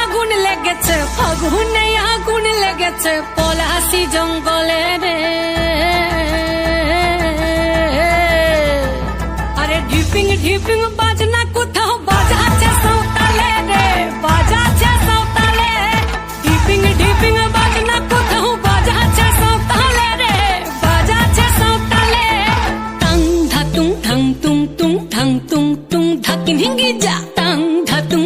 আগুন লেগেছে ফাগুনে আগুন লেগেছে পলাশি জঙ্গলে রে।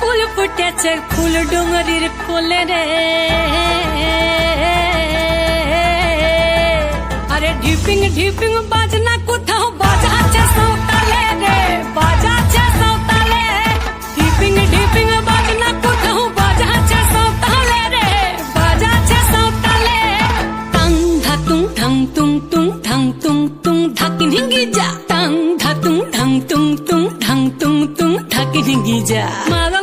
ফুল ফুটেছে, ফুল ডুঙরির কোলে রে। আরে ঢিপিং ঢিপিং বাজনা কোথাও বাজাচ্ছে সাঁওতালে রে, বাজাচ্ছে সাঁওতালে। ঢিপিং ঢিপিং বাজনা কোথাও বাজাচ্ছে সাঁওতালে রে, বাজাচ্ছে সাঁওতালে। টাং ধাতুং ঠাং তুং তুং ঠাং তুং তুং ধাকিন হিঙ্গি যা। টাং ধাতুং ঠাং তুং তুং ঠাং তুং তুং ধাকিন হিঙ্গি যা। মাদলবাসী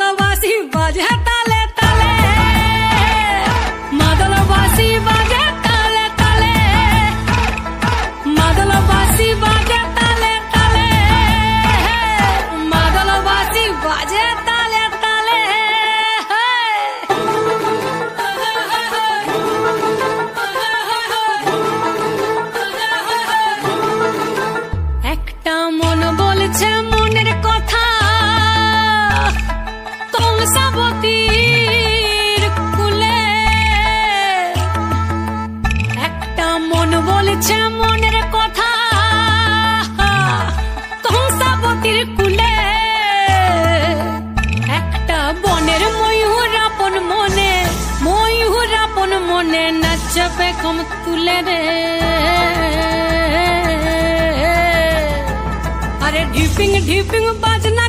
বাজে তালে তালে মাদলবাসী বাজে তালে মনের কথা। একটা বনের ময়ূর আপন মনে, ময়ূর আপন মনে তুলে রে। আরে ঢিপিং ঢিপিং বাজনা